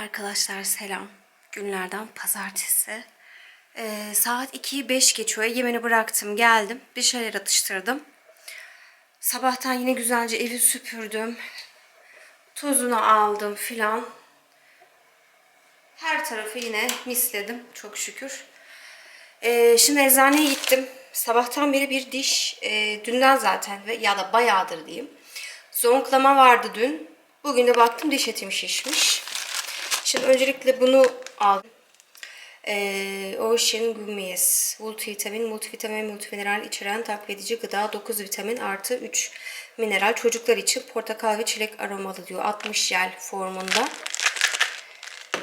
Arkadaşlar selam. Günlerden pazartesi. Ee, saat 2'yi 5 geçiyor. Yemeğini bıraktım geldim. Bir şeyler atıştırdım. Sabahtan yine güzelce evi süpürdüm. Tozunu aldım filan. Her tarafı yine misledim çok şükür. Ee, şimdi eczaneye gittim. Sabahtan beri bir diş, e, dünden zaten ve ya da bayağıdır diyeyim. Zonklama vardı dün. Bugün de baktım diş etim şişmiş. Şimdi öncelikle bunu aldım. Ee, Ocean Gummies. Multivitamin, multivitamin, multimineral içeren takviye edici gıda 9 vitamin artı 3 mineral. Çocuklar için portakal ve çilek aromalı diyor. 60 jel formunda.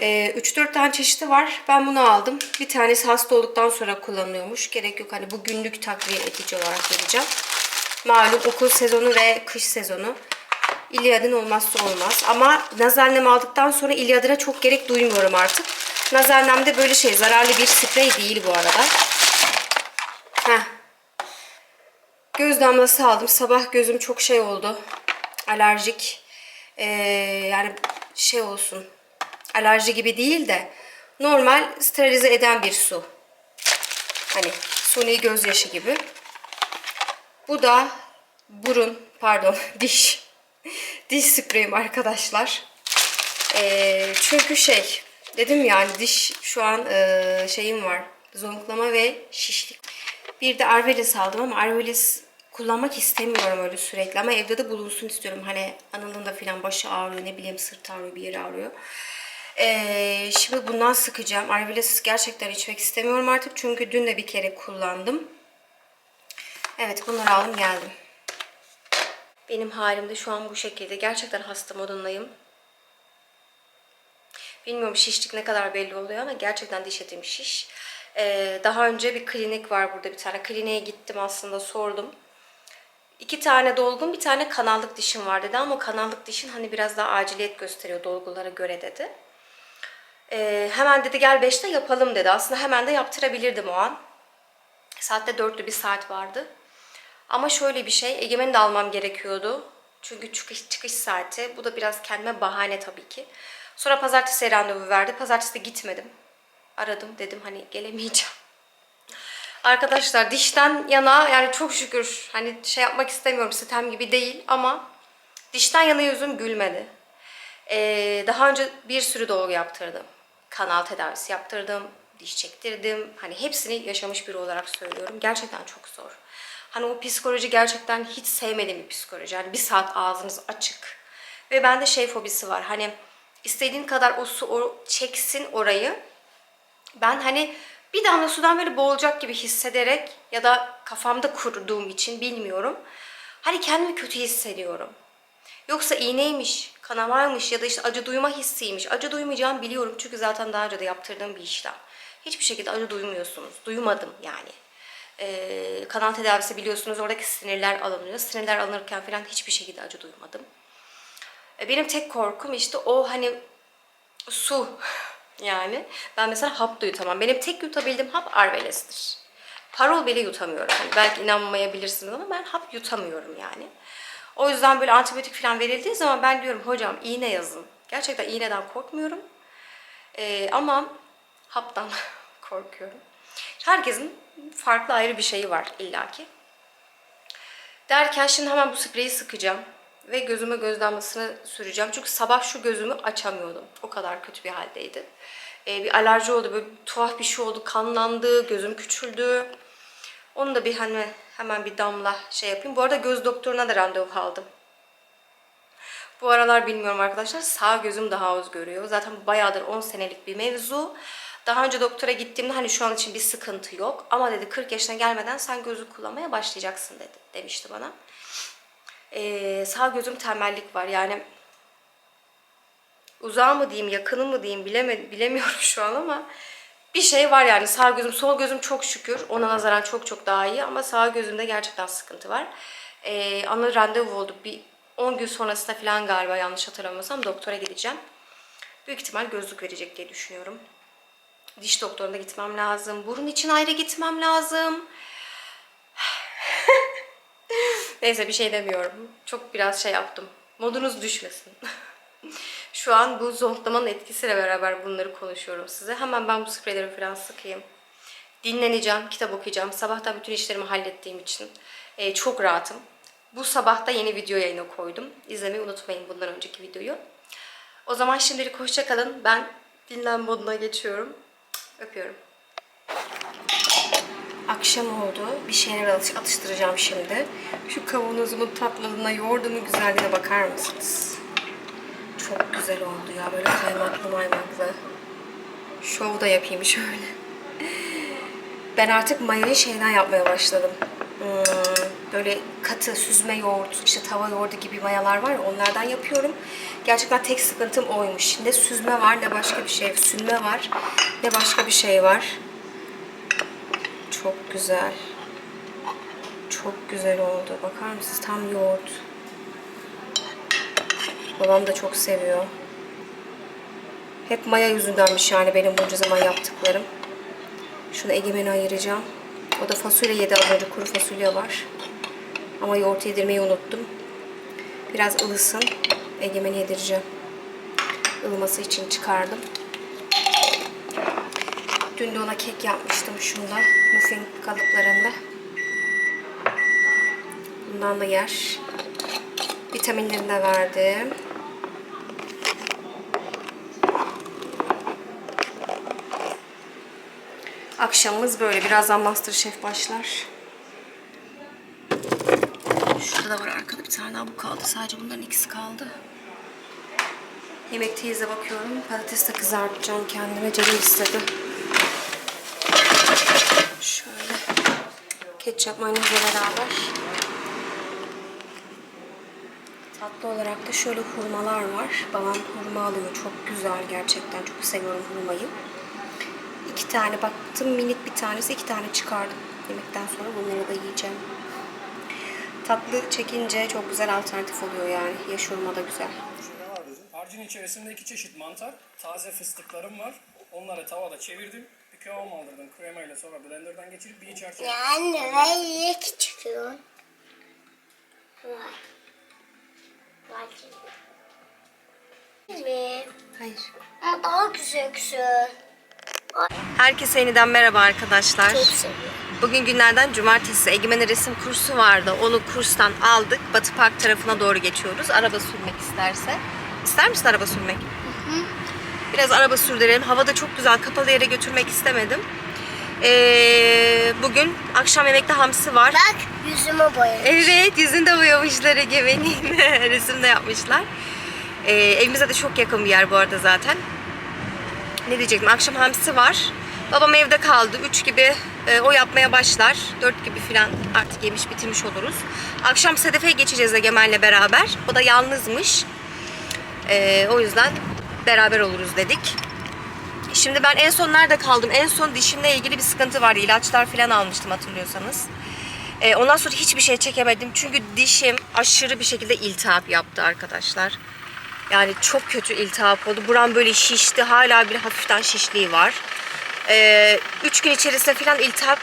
Ee, 3-4 tane çeşidi var. Ben bunu aldım. Bir tanesi hasta olduktan sonra kullanılıyormuş. Gerek yok hani bu günlük takviye edici olarak vereceğim. Malum okul sezonu ve kış sezonu. İlyadın olmazsa olmaz. Ama nazarnem aldıktan sonra İlyadına çok gerek duymuyorum artık. Nazarnem de böyle şey zararlı bir sprey değil bu arada. Heh. Göz damlası aldım. Sabah gözüm çok şey oldu. Alerjik. Ee, yani şey olsun. Alerji gibi değil de normal sterilize eden bir su. Hani suni gözyaşı gibi. Bu da burun, pardon diş. Diş spreyim arkadaşlar. Ee, çünkü şey dedim yani diş şu an e, şeyim var. Zonklama ve şişlik. Bir de Arvelis aldım ama Arvelis kullanmak istemiyorum öyle sürekli ama evde de bulunsun istiyorum. Hani anılında falan başı ağrıyor ne bileyim sırt ağrıyor bir yeri ağrıyor. Ee, şimdi bundan sıkacağım. Arvelis gerçekten içmek istemiyorum artık çünkü dün de bir kere kullandım. Evet bunları aldım geldim. Benim halim de şu an bu şekilde. Gerçekten hasta modundayım. Bilmiyorum şişlik ne kadar belli oluyor ama gerçekten diş etim şiş. Ee, daha önce bir klinik var burada bir tane. Kliniğe gittim aslında sordum. İki tane dolgun bir tane kanallık dişim var dedi ama kanallık dişin hani biraz daha aciliyet gösteriyor dolgulara göre dedi. Ee, hemen dedi gel 5'te yapalım dedi. Aslında hemen de yaptırabilirdim o an. Saatte dörtlü bir saat vardı. Ama şöyle bir şey, Egemen'i de almam gerekiyordu. Çünkü çıkış, çıkış saati. Bu da biraz kendime bahane tabii ki. Sonra pazartesi randevu verdi. Pazartesi de gitmedim. Aradım dedim hani gelemeyeceğim. Arkadaşlar dişten yana yani çok şükür hani şey yapmak istemiyorum sitem gibi değil ama dişten yana yüzüm gülmedi. Ee, daha önce bir sürü dolgu yaptırdım. Kanal tedavisi yaptırdım, diş çektirdim. Hani hepsini yaşamış biri olarak söylüyorum. Gerçekten çok zor. Hani o psikoloji gerçekten hiç sevmediğim bir psikoloji. Yani bir saat ağzınız açık. Ve bende şey fobisi var. Hani istediğin kadar o su o, çeksin orayı. Ben hani bir damla sudan böyle boğulacak gibi hissederek ya da kafamda kurduğum için bilmiyorum. Hani kendimi kötü hissediyorum. Yoksa iğneymiş, kanamaymış ya da işte acı duyma hissiymiş. Acı duymayacağımı biliyorum çünkü zaten daha önce de yaptırdığım bir işlem. Hiçbir şekilde acı duymuyorsunuz. Duymadım yani. Ee, kanal tedavisi biliyorsunuz oradaki sinirler alınıyor. Sinirler alınırken falan hiçbir şekilde acı duymadım. Ee, benim tek korkum işte o hani su yani. Ben mesela hap da yutamam. Benim tek yutabildiğim hap Arveles'tir. Parol bile yutamıyorum. Hani belki inanmayabilirsiniz ama ben hap yutamıyorum yani. O yüzden böyle antibiyotik falan verildiği zaman ben diyorum hocam iğne yazın. Gerçekten iğneden korkmuyorum. Ee, ama haptan korkuyorum. Herkesin farklı ayrı bir şeyi var illaki. Derken şimdi hemen bu spreyi sıkacağım. Ve gözüme göz damlasını süreceğim. Çünkü sabah şu gözümü açamıyordum. O kadar kötü bir haldeydi. Ee, bir alerji oldu. Böyle tuhaf bir şey oldu. Kanlandı. Gözüm küçüldü. Onu da bir hani hemen bir damla şey yapayım. Bu arada göz doktoruna da randevu aldım. Bu aralar bilmiyorum arkadaşlar sağ gözüm daha az görüyor. Zaten bayağıdır 10 senelik bir mevzu. Daha önce doktora gittiğimde hani şu an için bir sıkıntı yok. Ama dedi 40 yaşına gelmeden sen gözü kullanmaya başlayacaksın dedi demişti bana. Ee, sağ gözüm tembellik var yani uzağı mı diyeyim yakını mı diyeyim bileme, bilemiyorum şu an ama bir şey var yani sağ gözüm sol gözüm çok şükür ona nazaran çok çok daha iyi ama sağ gözümde gerçekten sıkıntı var. Ee, ana randevu oldu bir 10 gün sonrasında falan galiba yanlış hatırlamıyorsam doktora gideceğim. Büyük ihtimal gözlük verecek diye düşünüyorum. Diş doktoruna gitmem lazım. Burun için ayrı gitmem lazım. Neyse bir şey demiyorum. Çok biraz şey yaptım. Modunuz düşmesin. Şu an bu zonklamanın etkisiyle beraber bunları konuşuyorum size. Hemen ben bu spreyleri falan sıkayım. Dinleneceğim, kitap okuyacağım. Sabahtan bütün işlerimi hallettiğim için e, çok rahatım. Bu sabah da yeni video yayına koydum. İzlemeyi unutmayın bundan önceki videoyu. O zaman şimdilik hoşça kalın. Ben dinlen moduna geçiyorum. Öpüyorum. Akşam oldu. Bir şeyler atış- atıştıracağım şimdi. Şu kavanozumun tatlılığına, yoğurdumun güzelliğine bakar mısınız? Çok güzel oldu ya. Böyle kaymaklı maymaklı. Şov da yapayım şöyle. Ben artık mayayı şeyden yapmaya başladım. Hmm, böyle katı süzme yoğurt, işte tava yoğurdu gibi mayalar var ya onlardan yapıyorum. Gerçekten tek sıkıntım oymuş. Ne süzme var ne başka bir şey. Sünme var ne başka bir şey var. Çok güzel. Çok güzel oldu. Bakar mısınız? Tam yoğurt. Babam da çok seviyor. Hep maya yüzündenmiş yani benim bunca zaman yaptıklarım. Şunu Egemen'e ayıracağım. O da fasulye yedi az önce. Kuru fasulye var. Ama yoğurt yedirmeyi unuttum. Biraz ılısın. Egemen'e yedireceğim. Ilıması için çıkardım. Dün de ona kek yapmıştım şunda. Muffin kalıplarında. Bundan da yer. Vitaminlerini de verdim. Akşamımız böyle. Birazdan Masterchef başlar. Şurada da var arkada bir tane daha bu kaldı. Sadece bunların ikisi kaldı. Yemekteyiz de bakıyorum. Patates de kızartacağım kendime. Canım istedi. Şöyle. Ketçap mayonezle beraber. Tatlı olarak da şöyle hurmalar var. Babam hurma alıyor. Çok güzel gerçekten. Çok seviyorum hurmayı. İki tane baktım minik bir tanesi iki tane çıkardım. Yemekten sonra bunları da yiyeceğim. Tatlı çekince çok güzel alternatif oluyor yani. Yaş da güzel. Ne var dedim? Harcın içerisinde iki çeşit mantar, taze fıstıklarım var. Onları tavada çevirdim. Bir kıvam aldırdım kremayla sonra blenderdan geçirip bir içerken Ya anne ben. Vay. Vay canına. Mi? Hayır. Ama daha güzel güzel. Herkese yeniden merhaba arkadaşlar. Çok seviyorum. Bugün günlerden cumartesi Egemen'in resim kursu vardı. Onu kurstan aldık. Batı Park tarafına doğru geçiyoruz. Araba sürmek isterse. İster misin araba sürmek? Biraz araba sürdürelim. Havada çok güzel. Kapalı yere götürmek istemedim. Ee, bugün akşam yemekte hamsi var. Bak yüzümü boyadım. Evet yüzünde boyamışlar Egemen'in. Resim de yapmışlar. Ee, evimize de çok yakın bir yer bu arada zaten. Ne diyecektim? Akşam hamsi var. Babam evde kaldı. 3 gibi e, o yapmaya başlar. 4 gibi falan artık yemiş bitirmiş oluruz. Akşam Sedefe'ye geçeceğiz Egemen'le beraber. O da yalnızmış. Ee, o yüzden beraber oluruz dedik. Şimdi ben en son nerede kaldım? En son dişimle ilgili bir sıkıntı vardı. İlaçlar falan almıştım hatırlıyorsanız. Ee, ondan sonra hiçbir şey çekemedim. Çünkü dişim aşırı bir şekilde iltihap yaptı arkadaşlar. Yani çok kötü iltihap oldu. Buram böyle şişti. Hala bir hafiften şişliği var. Ee, üç gün içerisinde falan iltihap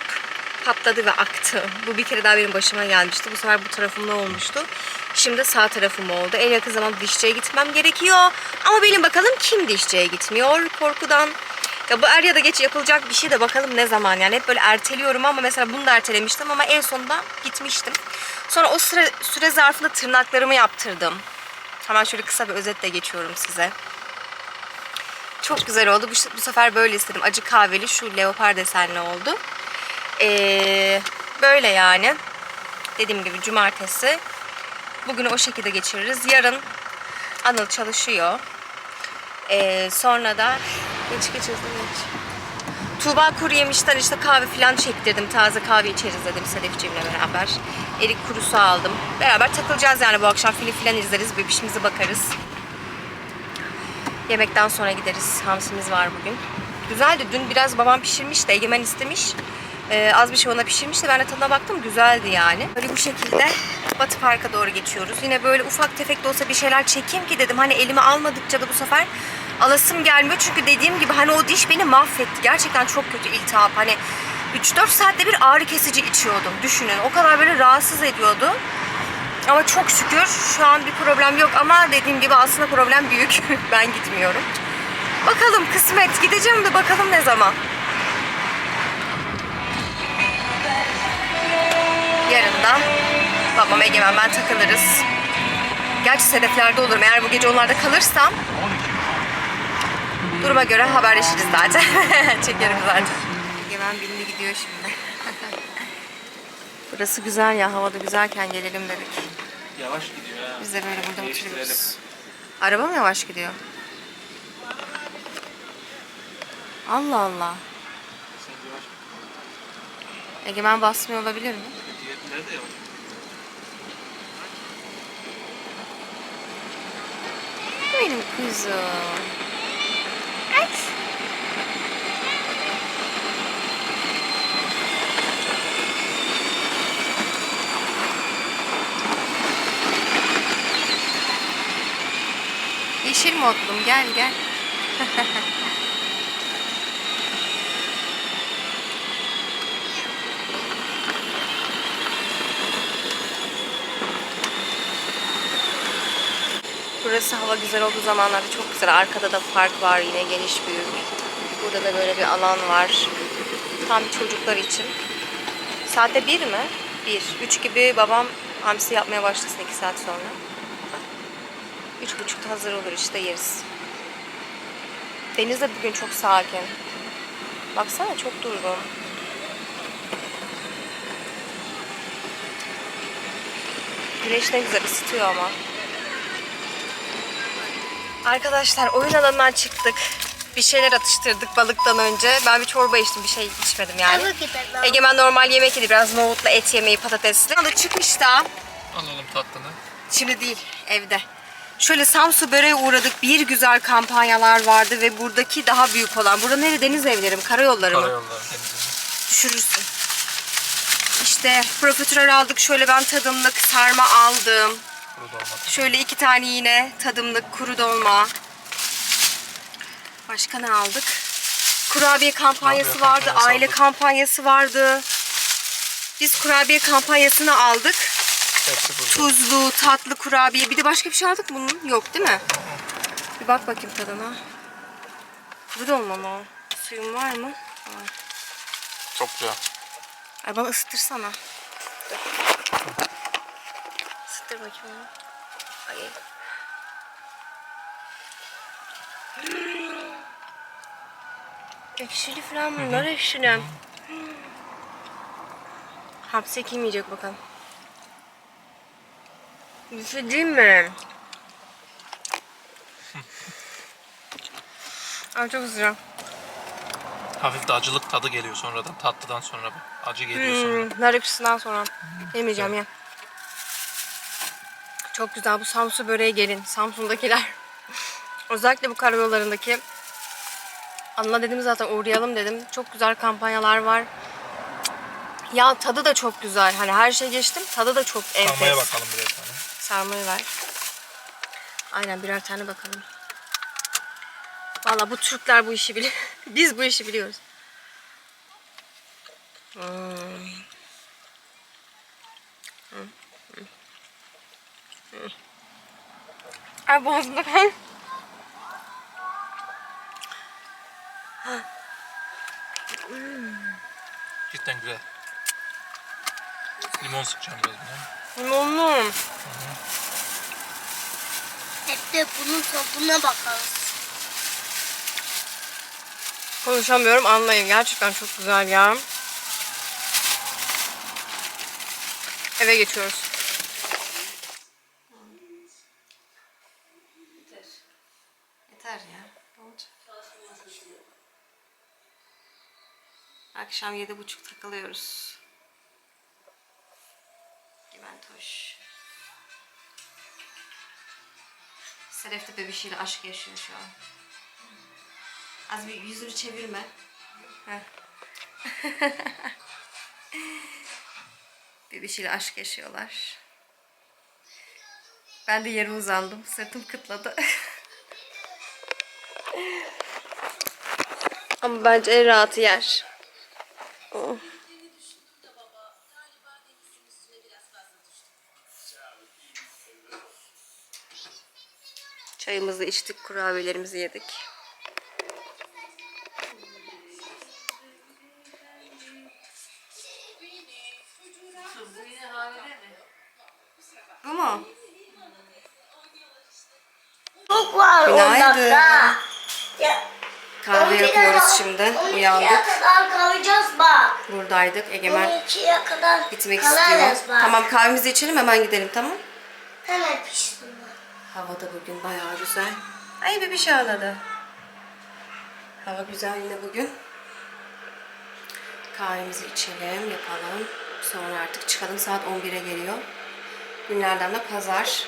patladı ve aktı. Bu bir kere daha benim başıma gelmişti. Bu sefer bu tarafımda olmuştu. Şimdi sağ tarafım oldu. En yakın zamanda dişçiye gitmem gerekiyor. Ama benim bakalım kim dişçiye gitmiyor korkudan. Ya bu er ya da geç yapılacak bir şey de bakalım ne zaman yani. Hep böyle erteliyorum ama mesela bunu da ertelemiştim ama en sonunda gitmiştim. Sonra o süre, süre zarfında tırnaklarımı yaptırdım. Hemen şöyle kısa bir özetle geçiyorum size. Çok güzel oldu. Bu, bu sefer böyle istedim. Acı kahveli şu leopar desenli oldu. Ee, böyle yani. Dediğim gibi cumartesi. Bugünü o şekilde geçiririz. Yarın Anıl çalışıyor. Ee, sonra da geç geç hızlı geç. Tuğba kuru yemişten işte kahve falan çektirdim. Taze kahve içeriz dedim Sedefciğimle beraber. Erik kurusu aldım. Beraber takılacağız yani bu akşam film falan izleriz. Bebişimize bakarız. Yemekten sonra gideriz. Hamsimiz var bugün. Güzeldi. Dün biraz babam pişirmiş de Egemen istemiş. Ee, az bir şey ona pişirmişti. Ben de tadına baktım. Güzeldi yani. Böyle bu şekilde Batı Park'a doğru geçiyoruz. Yine böyle ufak tefek de olsa bir şeyler çekeyim ki dedim. Hani elime almadıkça da bu sefer alasım gelmiyor. Çünkü dediğim gibi hani o diş beni mahvetti. Gerçekten çok kötü iltihap. Hani 3-4 saatte bir ağrı kesici içiyordum. Düşünün. O kadar böyle rahatsız ediyordu. Ama çok şükür şu an bir problem yok ama dediğim gibi aslında problem büyük. ben gitmiyorum. Bakalım kısmet. Gideceğim de bakalım ne zaman. Yarın da babam Egemen ben takılırız. Gerçi sedeflerde olurum. Eğer bu gece onlarda kalırsam duruma göre haberleşiriz zaten. Çekerim zaten. Egemen bindi gidiyor şimdi. Burası güzel ya. Havada güzelken gelelim dedik. Yavaş gidiyor ha. Biz de böyle burada Değiştirelim. oturuyoruz. Araba mı yavaş gidiyor? Allah Allah. Sen yavaş. Egemen basmıyor olabilir mi? Diğerleri de yavaş. Benim kuzum. Aç. Yeşil modlum gel gel. Burası hava güzel olduğu zamanlarda çok güzel. Arkada da park var yine geniş büyük. Burada da böyle bir alan var. Tam çocuklar için. Saatte bir mi? Bir. Üç gibi babam hamsi yapmaya başlasın iki saat sonra. Üç buçukta hazır olur işte yeriz. Deniz de bugün çok sakin. Baksana çok durgun. Güneş ne güzel ısıtıyor ama. Arkadaşlar oyun alanından çıktık. Bir şeyler atıştırdık balıktan önce. Ben bir çorba içtim, bir şey içmedim yani. Egemen normal yemek yedi. Biraz nohutla et yemeği, patatesli. Adı çıkmıştı. Alalım tatlını. Şimdi değil, evde. Şöyle Samsu böreğe uğradık. Bir güzel kampanyalar vardı ve buradaki daha büyük olan. Burada nere? Deniz evleri mi? Karayolları mı? Karayolları temizliği. Düşürürsün. İşte profiterol aldık. Şöyle ben tadımlık sarma aldım. Kuru dolma. Şöyle iki tane yine tadımlık kuru dolma. Başka ne aldık? Kurabiye kampanyası Kurabiye vardı, kampanyası aile aldık. kampanyası vardı. Biz kurabiye kampanyasını aldık. Hepsi burada. Tuzlu, tatlı kurabiye. Bir de başka bir şey aldık mı bunun? Yok değil mi? Bir bak bakayım tadına. Kuru dolma mı? o? Suyun var mı? Var. Çok güzel. Ay bana ısıtırsana. Dur. Isıtır bakayım onu. Ay. Ekşili falan bunlar ekşili. Hapse kim yiyecek bakalım. Bir şey değil mi? Ay çok güzel. Hafif de acılık tadı geliyor sonradan. Tatlıdan sonra bir acı geliyor sonra. Hmm, nar ekşisinden sonra. Yemeyeceğim ya. Çok güzel bu Samsun böreğe gelin. Samsun'dakiler. Özellikle bu karayollarındaki. Anla dedim zaten uğrayalım dedim. Çok güzel kampanyalar var. Ya tadı da çok güzel. Hani her şey geçtim. Tadı da çok enfes. Sarmaya bakalım tane. Sarmayı ver. Aynen birer tane bakalım. Valla bu Türkler bu işi biliyor. Biz bu işi biliyoruz. Hmm. Hı, hı. Ay boğazımda kan. Cidden güzel. Limon sıkacağım biraz. Limonlu. Hep de bunun tadına bakalım. Konuşamıyorum anlayın. Gerçekten çok güzel ya. Eve geçiyoruz. Yeter. Yeter ya. Ne olacak? Akşam yedi buçuk takılıyoruz. Gimentoş. Sedef de bebişiyle aşk yaşıyor şu an. Az bir yüzünü çevirme. Bebişiyle aşk yaşıyorlar. Ben de yere uzandım. Sırtım kıtladı. Ama bence en rahatı yer. Oh. Çayımızı içtik, kurabiyelerimizi yedik. Bu mu? Çok var Günaydın. Ya, Kahve 11'e yapıyoruz şimdi. 12'ye Uyandık. kadar kalacağız bak. Buradaydık. Egemen 12'ye kadar gitmek kalacağız istiyor. bak. Tamam kahvemizi içelim hemen gidelim tamam? Hemen piştim. Hava da bugün bayağı güzel. Ay bir şey ağladı. Hava güzel yine bugün. Kahvemizi içelim, yapalım. Sonra artık çıkalım. Saat 11'e geliyor. Günlerden de pazar.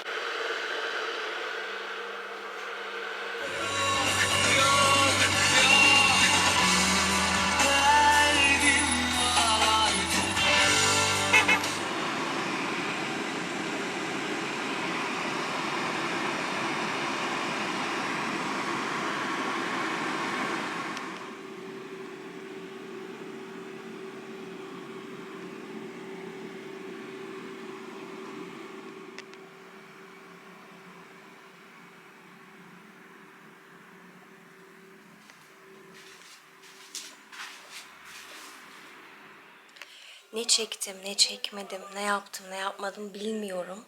Ne çektim, ne çekmedim, ne yaptım, ne yapmadım bilmiyorum.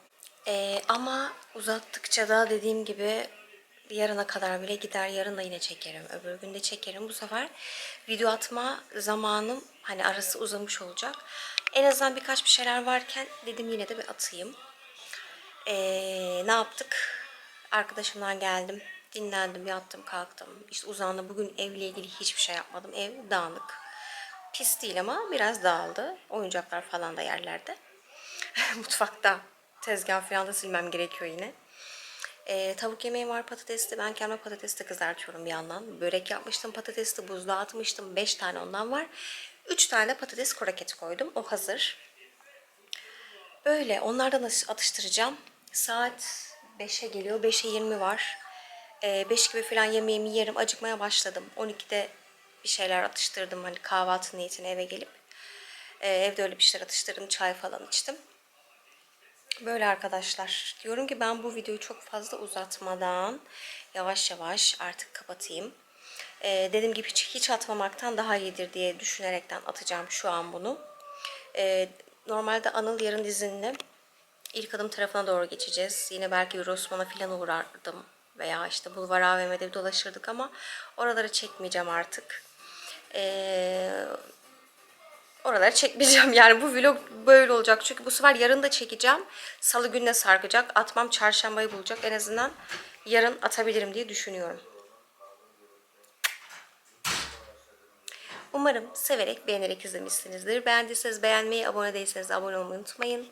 Ee, ama uzattıkça da dediğim gibi yarına kadar bile gider. Yarın da yine çekerim. Öbür gün de çekerim. Bu sefer video atma zamanım hani arası uzamış olacak. En azından birkaç bir şeyler varken dedim yine de bir atayım. Ee, ne yaptık? Arkadaşımdan geldim. Dinlendim, yattım, kalktım. İşte uzandım. Bugün evle ilgili hiçbir şey yapmadım. Ev dağınık. Pis değil ama biraz dağıldı. Oyuncaklar falan da yerlerde. Mutfakta tezgah falan da silmem gerekiyor yine. Ee, tavuk yemeği var patatesli. Ben kendime patates de kızartıyorum bir yandan. Börek yapmıştım patatesli. Buzluğa atmıştım. 5 tane ondan var. 3 tane patates kroketi koydum. O hazır. Öyle onlardan atış- atıştıracağım. Saat 5'e geliyor. 5'e 20 var. Ee, 5 gibi falan yemeğimi yerim. Acıkmaya başladım. 12'de bir şeyler atıştırdım. Hani kahvaltı niyetine eve gelip. Ee, evde öyle bir şeyler atıştırdım. Çay falan içtim. Böyle arkadaşlar. Diyorum ki ben bu videoyu çok fazla uzatmadan yavaş yavaş artık kapatayım. Ee, dediğim gibi hiç, hiç atmamaktan daha iyidir diye düşünerekten atacağım şu an bunu. Ee, normalde Anıl yarın izinli. İlk adım tarafına doğru geçeceğiz. Yine belki bir Rosman'a falan uğrardım. Veya işte Bulvar AVM'de dolaşırdık ama oraları çekmeyeceğim artık. Ee, oraları çekmeyeceğim. Yani bu vlog böyle olacak. Çünkü bu sefer yarın da çekeceğim. Salı gününe sarkacak. Atmam çarşambayı bulacak. En azından yarın atabilirim diye düşünüyorum. Umarım severek, beğenerek izlemişsinizdir. Beğendiyseniz beğenmeyi, abone değilseniz abone olmayı unutmayın.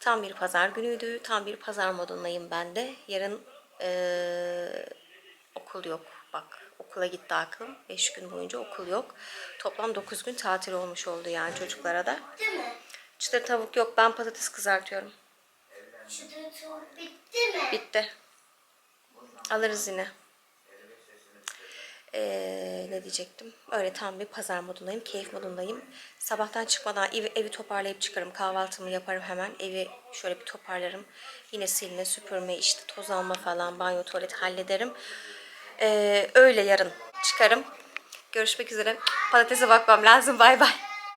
Tam bir pazar günüydü. Tam bir pazar modundayım ben de. Yarın eee, okul yok. Bak okula gitti aklım. 5 gün boyunca okul yok. Toplam 9 gün tatil olmuş oldu yani çocuklara da. Bitti mi? Çıtır tavuk yok. Ben patates kızartıyorum. Çıtır tavuk bitti mi? Bitti. Alırız yine. Ee, ne diyecektim? Öyle tam bir pazar modundayım, keyif modundayım. Sabahtan çıkmadan evi, evi toparlayıp çıkarım. Kahvaltımı yaparım hemen. Evi şöyle bir toparlarım. Yine silme, süpürme, işte toz alma falan, banyo, tuvalet hallederim. Ee, öyle yarın çıkarım. Görüşmek üzere. Patatese bakmam lazım. Bay bay.